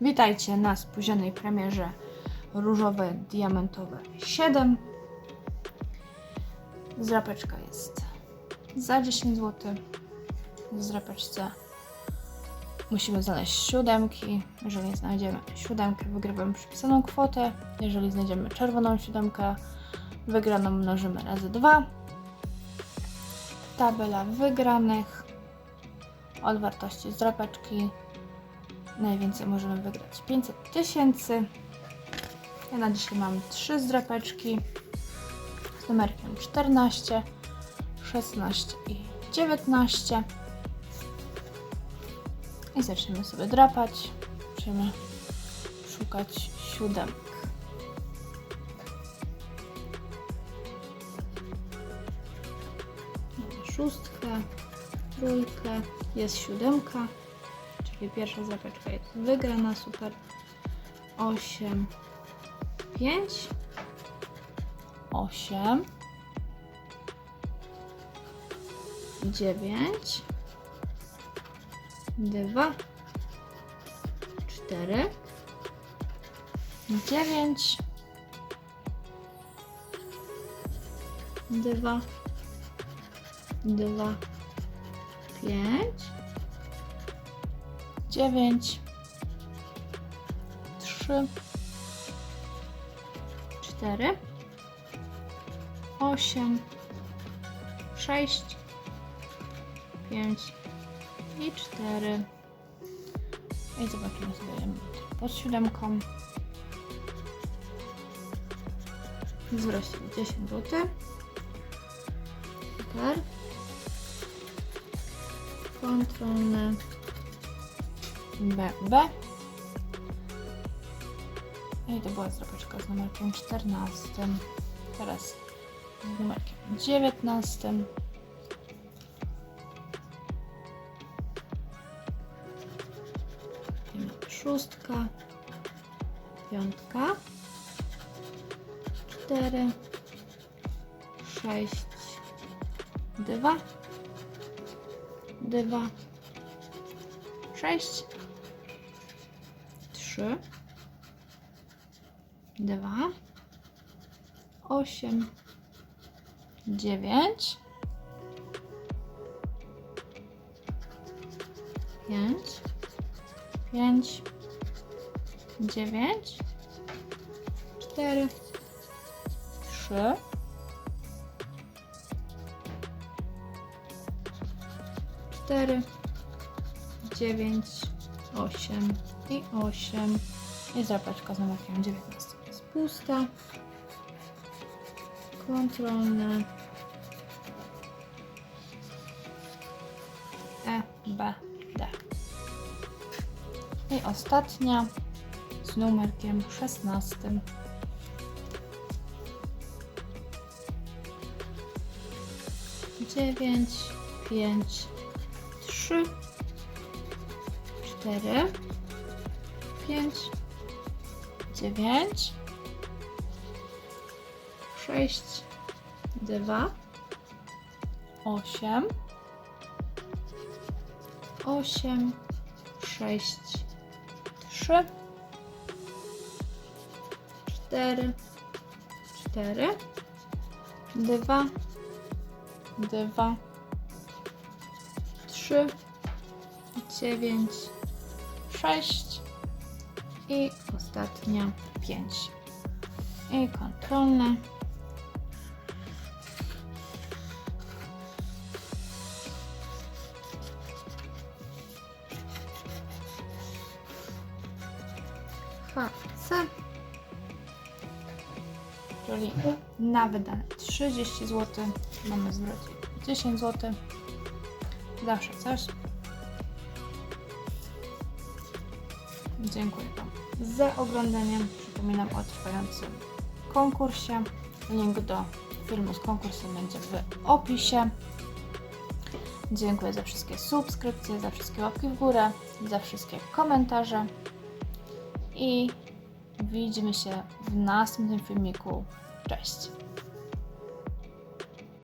Witajcie na spóźnionej premierze Różowe Diamentowe 7. Zrapeczka jest za 10 zł. W zrapeczce musimy znaleźć siódemki. Jeżeli znajdziemy siódemkę, wygrywamy przypisaną kwotę. Jeżeli znajdziemy czerwoną siódemkę, wygraną mnożymy razy 2. Tabela wygranych od wartości zrapeczki Najwięcej możemy wygrać 500 tysięcy. Ja na dzisiaj mam trzy zdrapeczki z numerkiem 14, 16 i 19. I zaczniemy sobie drapać. Będziemy szukać siódemek. Mamy szóstkę, trójkę, jest siódemka. Czyli pierwsza zapeczka. Jest wygrana, super. 8, 5, 8, 9, 2, 4, 9, 2, 2, 5, dziewięć, trzy, cztery, osiem, sześć, pięć i cztery. I zobaczymy sobie pod siódemką. Wzrośnie 10 zł. Super. Kontrolne. B, B. I to była zrapeczka z numerkiem 14. Teraz z numerkiem 19. I mamy szóstka, piątka, cztery, sześć, dwa, dwa, sześć, trzy, dwa, osiem, dziewięć, pięć, pięć, dziewięć, cztery, trzy, cztery, dziewięć, osiem i osiem. I zapeczka z numerkiem 19 jest pusta. Kontrolne. E, B, D. I ostatnia z numerkiem 16. Dziewięć, pięć, trzy, cztery, pięć, dziewięć, sześć, dwa, osiem, osiem, sześć, trzy, cztery, cztery, dwa, dwa, trzy, dziewięć, sześć i ostatnia pięć. I kontrolne. HC. Czyli na wydane 30 zł mamy zwrot 10 zł. Zawsze coś. Dziękuję Wam za oglądanie. Przypominam o trwającym konkursie. Link do filmu z konkursem będzie w opisie. Dziękuję za wszystkie subskrypcje, za wszystkie łapki w górę, za wszystkie komentarze i widzimy się w następnym filmiku. Cześć!